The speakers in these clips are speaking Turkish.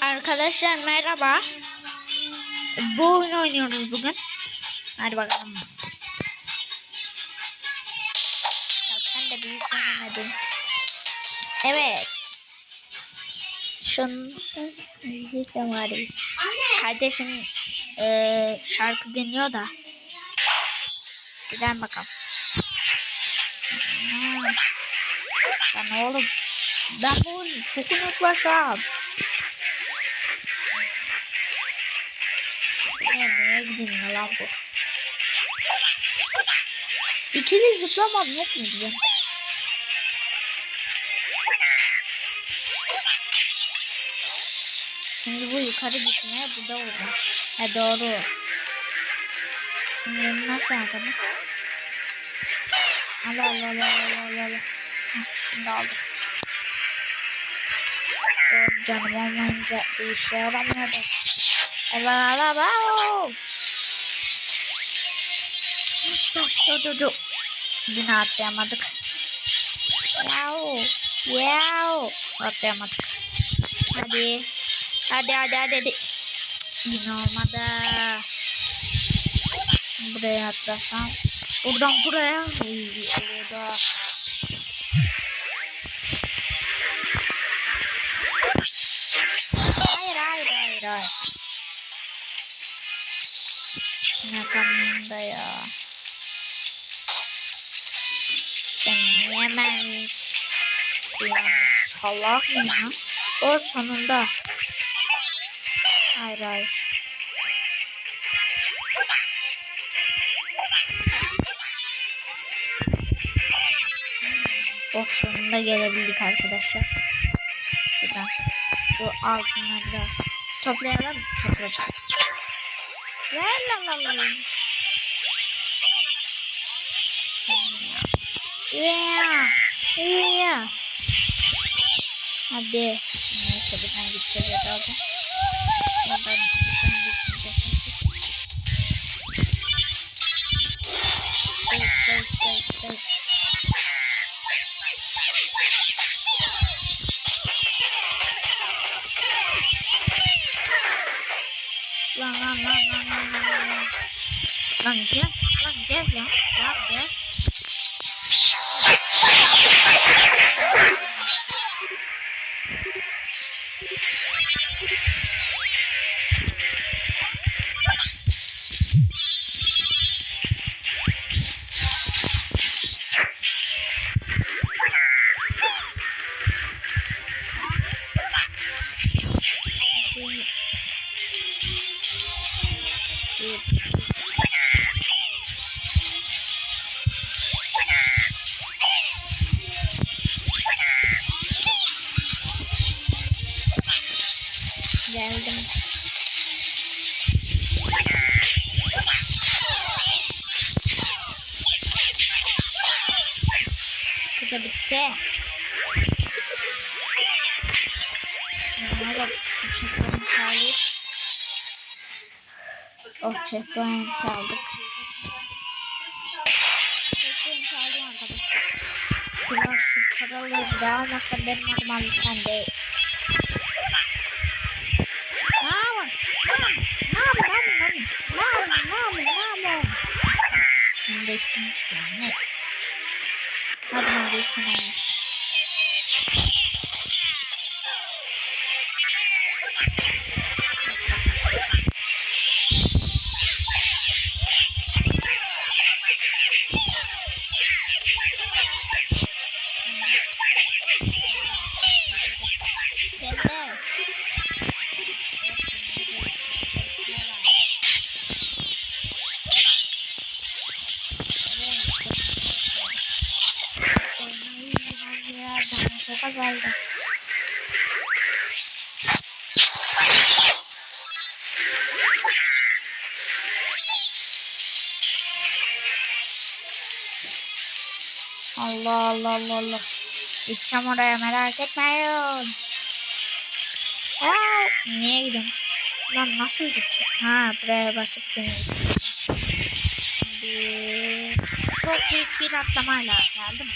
Arkadaşlar merhaba. Bu oyunu oynuyoruz bugün. Hadi bakalım. Ya sen de büyük oynadın. Evet. Şundan müzik de var. Kardeşim eee, şarkı dinliyor da. Gidelim bakalım. Hmm. Lan oğlum. Ben bu oyunu çok unutmuşum. Nereye, gideyim lan bu? İkili zıplamam yok mu diye. Şimdi bu yukarı gitmeye bu da orada. Ha doğru. Şimdi nasıl yapalım? Allah Allah Allah Allah Allah Şimdi aldım. Canım olmayınca bir işe yaramıyor da. Allah Allah. Nasıl? Dur dur dur. Yine atlayamadık. Yahu. Yahu. Atlayamadık. Hadi. Hadi hadi hadi. hadi. Yine olmadı. Buraya atlasam. Buradan buraya. Uy, orada. Yememiş. Ulan salak mı ya? O sonunda. Hayır hayır. Oh sonunda gelebildik arkadaşlar. Şuradan şu altınları da toplayalım. Topladık. La la la la Yeah. Yeah. Hadi. Neyse buradan gideceğiz herhalde. Buradan, buradan. Geldim. Bitti. Aldık. Oh checkpoint aldık. Checkpoint aldım arkadaşlar. Şuradan şu paraları da almasa benim değil. Şimdi üstüne çıkıyorum, neyse. Hadi hadi azaldı. Allah Allah Allah Allah. Gideceğim oraya merak etmeyin. Aa, niye gidiyorum? Lan nasıl gideceğim? Ha buraya basıp dönüyorum. Çok büyük bir atlamayla geldim.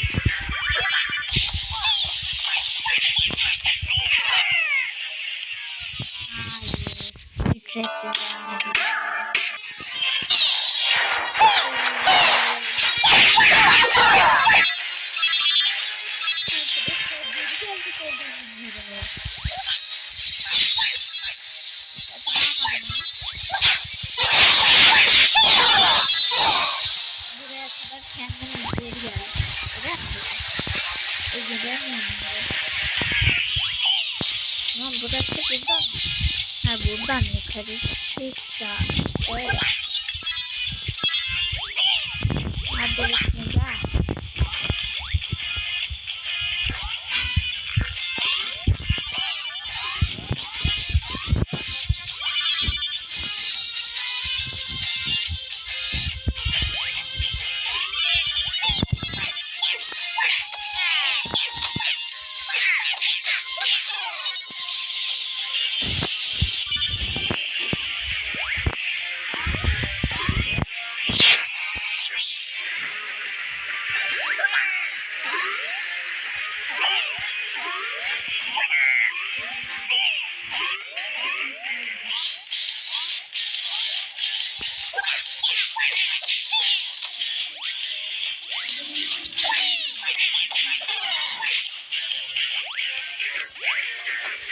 Göremiyorum burayı. Tamam burası buradan. Ha buradan yukarı çıkacağım. Böyle. Hadi bismillah.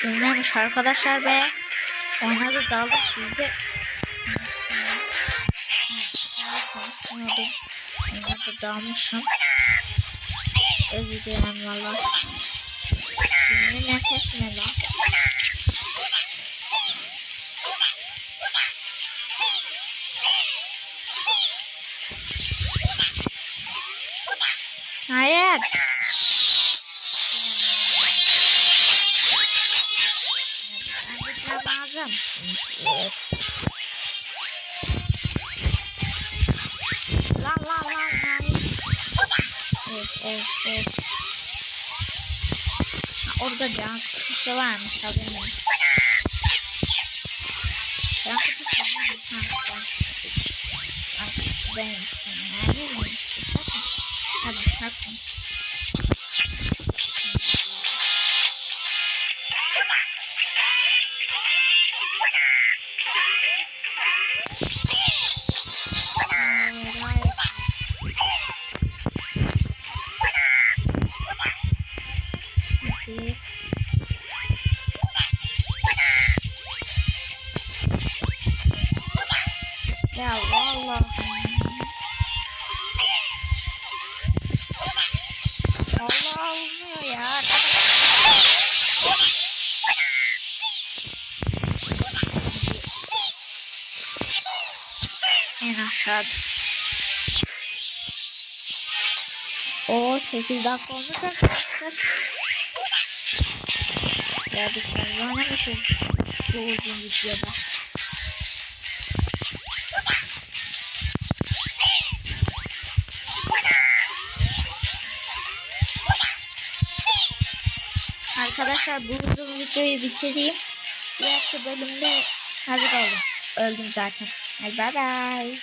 Bilmemiş arkadaşlar be. Oynadı daldık sizce. Oynadı dalmışım. Özür dilerim valla. Bizim nefes ne lan? Hayır. Lazım. Lan lan lan lan. Evet evet evet. Orada can kutusu varmış haberim. Can kutusu varmış. Ha, can kutusu. Can kutusu değilmiş. Neredeymiş? Ya vallahi. Allah olmuyor ya. En aşağı düştük. O 8 dakika olmuş arkadaşlar. Ya bir sen oynamışım bu uzun videoda. Arkadaşlar bu uzun videoyu bitireyim. Diğer bölümde hazır olun. Öldüm zaten. Hadi bay bay.